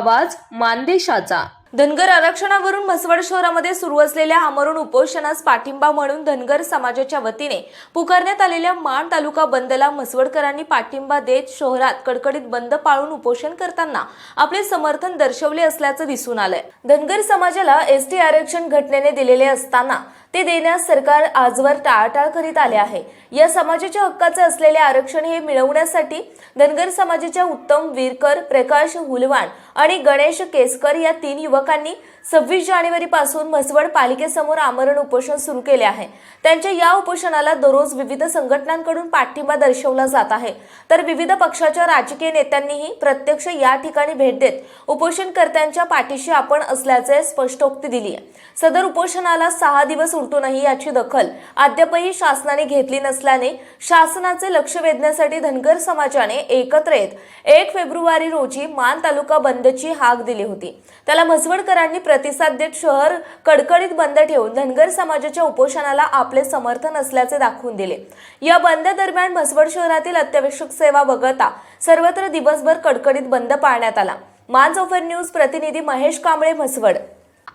आवाज मानदेशाचा. धनगर आरक्षणावरून म्हसवड शहरामध्ये सुरू असलेल्या आमरण उपोषणास पाठिंबा म्हणून धनगर समाजाच्या वतीने पुकारण्यात आलेल्या माण तालुका बंदला म्हसवडकरांनी पाठिंबा देत शहरात कडकडीत बंद पाळून उपोषण करताना आपले समर्थन दर्शवले असल्याचं दिसून आलंय. धनगर समाजाला एसटी आरक्षण घटनेने दिलेले असताना ते देण्यास सरकार आजवर टाळाटाळ करीत आले आहे. या समाजाच्या हक्काचे असलेले आरक्षण हे मिळवण्यासाठी धनगर समाजाच्या उत्तम वीरकर प्रकाश हुलवाण आणि गणेश केसकर या तीन युवकांनी सव्वीस जानेवारी पासून म्हसवड पालिकेसमोर आमरण उपोषण सुरू केले आहे. त्यांच्या या उपोषणाला दररोज विविध संघटनांकडून पाठिंबा दर्शवला जात आहे. तर विविध पक्षाच्या राजकीय नेत्यांनीही प्रत्यक्ष या ठिकाणी भेट देत उपोषणकर्त्यांच्या पाठीशी आपण असल्याचे स्पष्टोक्ती दिली आहे सदर उपोषणाला सहा दिवस उलटूनही याची दखल अद्यापही शासनाने घेतली नसल्याने शासनाचे लक्ष वेधण्यासाठी धनगर समाजाने एकत्र येत एक फेब्रुवारी रोजी मान तालुका बंदची हाक दिली होती. त्याला म्हसवडकरांनी प्रतिसाद देत शहर कडकडीत बंद ठेवून धनगर समाजाच्या उपोषणाला आपले समर्थन असल्याचे दाखवून दिले. या बंद दरम्यान म्हसवड शहरातील अत्यावश्यक सेवा वगळता सर्वत्र दिवसभर कडकडीत बंद पाळण्यात आला. मान चौफर न्यूज प्रतिनिधी महेश कांबळे म्हसवड